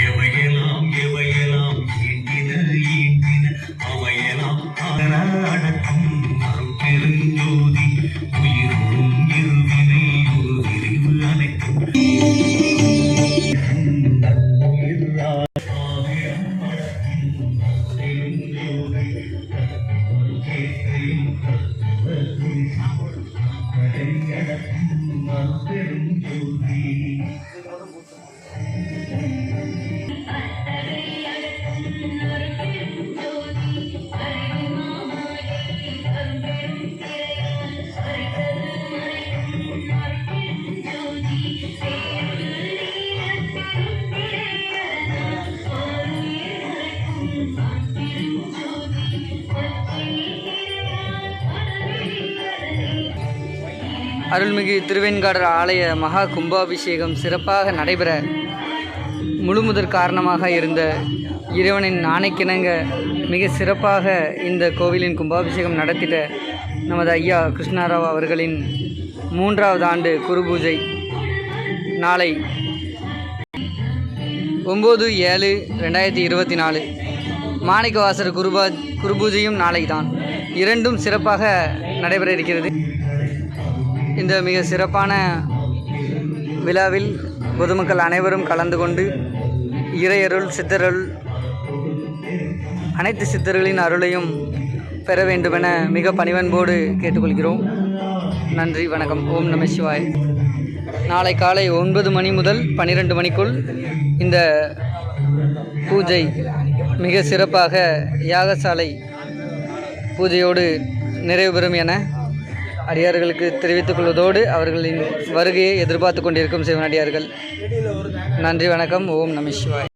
எவையெல்லாம் எவையெல்லாம் ஈட்டின ஈட்டின அவையெல்லாம் அகராடக்கும் அருட்பெருஞ்சோதி உயிரும் இருவினை ஒரு விரிவு அனைத்தும் ustedes. அருள்மிகு திருவெண்காடர் ஆலய மகா கும்பாபிஷேகம் சிறப்பாக நடைபெற முழுமுதற் காரணமாக இருந்த இறைவனின் ஆணைக்கிணங்க மிக சிறப்பாக இந்த கோவிலின் கும்பாபிஷேகம் நடத்திட நமது ஐயா கிருஷ்ணாராவ் அவர்களின் மூன்றாவது ஆண்டு குரு பூஜை நாளை ஒம்பது ஏழு ரெண்டாயிரத்தி இருபத்தி நாலு. மாணிக்கவாசர் குருபா குருபூஜையும் நாளை தான் இரண்டும் சிறப்பாக நடைபெற இருக்கிறது. இந்த மிக சிறப்பான விழாவில் பொதுமக்கள் அனைவரும் கலந்து கொண்டு இறையருள் சித்தருள் அனைத்து சித்தர்களின் அருளையும் பெற வேண்டுமென மிக பணிவன்போடு கேட்டுக்கொள்கிறோம். நன்றி வணக்கம். ஓம் நம சிவாய். நாளை காலை ஒன்பது மணி முதல் பன்னிரெண்டு மணிக்குள் இந்த பூஜை மிக சிறப்பாக யாகசாலை பூஜையோடு நிறைவு பெறும் என அடியார்களுக்கு தெரிவித்துக் கொள்வதோடு அவர்களின் வருகையை எதிர்பார்த்து கொண்டிருக்கும் சிவனடியார்கள். நன்றி வணக்கம். ஓம் நம சிவாய்.